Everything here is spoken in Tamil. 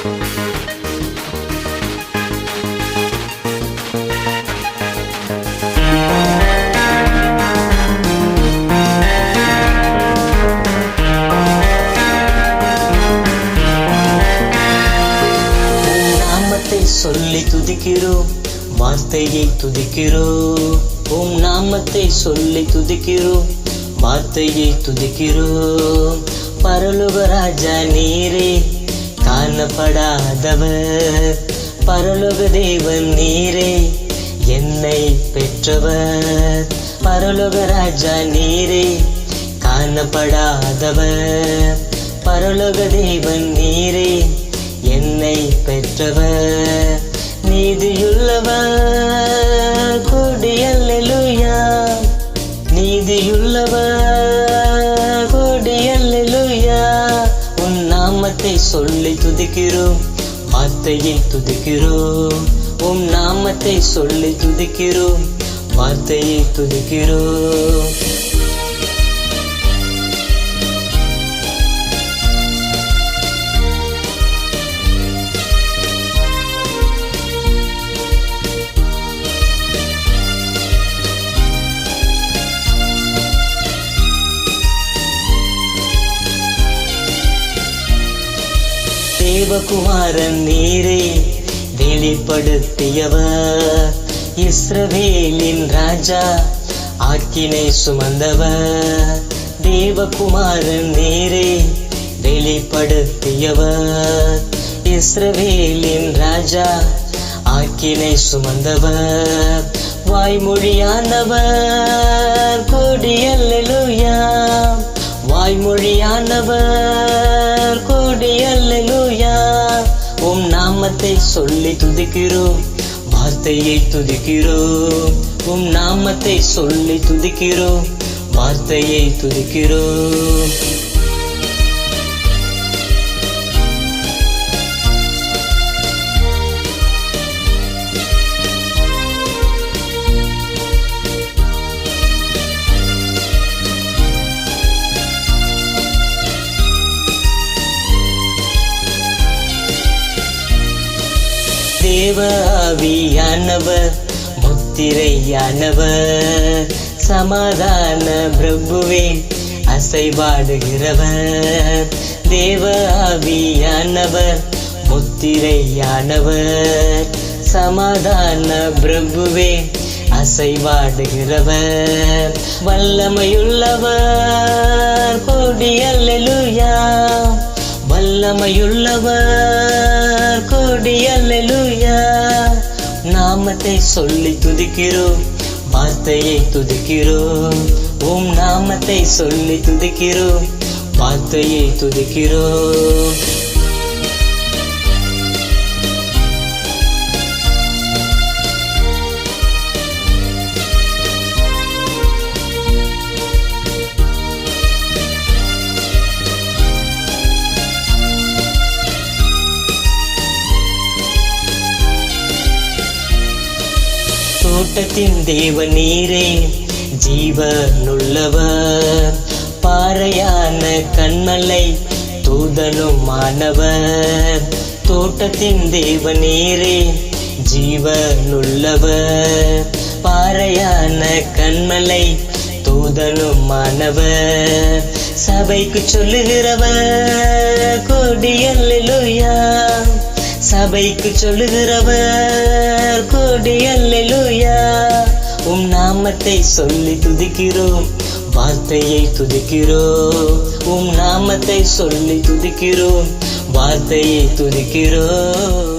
உம் நாமத்தை சொல்லி துதிக்கிறோம் வார்த்தையை துதிக்கிறோம் உம் நாமத்தை சொல்லி துதிக்கிறோம் வார்த்தையை துதிக்கிறோம் பரலோக ராஜா நீரே காணப்படாதவர். பரலோக தேவன் நீரே என்னை பெற்றவர். பரலோக ராஜா நீரே காணப்படாதவர். பரலோக தேவன் நீரே என்னை பெற்றவர். நீதியுள்ளவர். நாமத்தை சொல்லி துதிக்கிறோம். வார்த்தையை துதிக்கிறோம். உம் நாமத்தை சொல்லி துதிக்கிறோம். வார்த்தையை துதிக்கிறோம். சிவகுமாரன் நீரே வெளிப்படுத்தியவர். இஸ்ரவேலின் ராஜா ஆக்கினை சுமந்தவர். தேவகுமாரன் நேரே வெளிப்படுத்தியவர். இஸ்ரவேலின் ராஜா ஆக்கினை சுமந்தவர். வாய்மொழியானவர் கொடியல்லுயா வாய்மொழியானவர் கொடியல் உம் நாமத்தை சொல்லி துதிக்கிறோம். வார்த்தையை துதிக்கிறோம். உம் நாமத்தை சொல்லி துதிக்கிறோம். வார்த்தையை துதிக்கிறோம். தேவ ஆவியானவர் முத்திரையானவர் சமாதான பிரபுவே அசைவாடுகிறவர். தேவ ஆவியானவர் முத்திரையானவர் சமாதான பிரபுவே அசைவாடுகிறவர். வல்லமையுள்ளவர் கொடியல்லுயா வல்லமையுள்ளவர் கொடியல்லுயா நாமத்தை சொல்லி துதிக்கிறோம் வார்த்தையை துதிக்கிறோம். உம் நாமத்தை சொல்லி துதிக்கிறோம் வார்த்தையை துதிக்கிறோம். கூட்டத்தின் தேவ நீரே ஜீவனுள்ளவர். பாறையான கண்மலை தூதனும் மாணவர் தோட்டத்தின் தேவ நீரே ஜீவனுள்ளவர். பாறையான கண்மலை தூதனும் மாணவர் சபைக்கு சொல்லுகிறவர் கொடியல்ல சபைக்கு சொல்லுகிறவர் கோடி கொடியல்லுயா உம் நாமத்தை சொல்லி துதிக்கிறோம் வார்த்தையை துதிக்கிறோம். உம் நாமத்தை சொல்லி துதிக்கிறோம் வார்த்தையை துதிக்கிறோம்.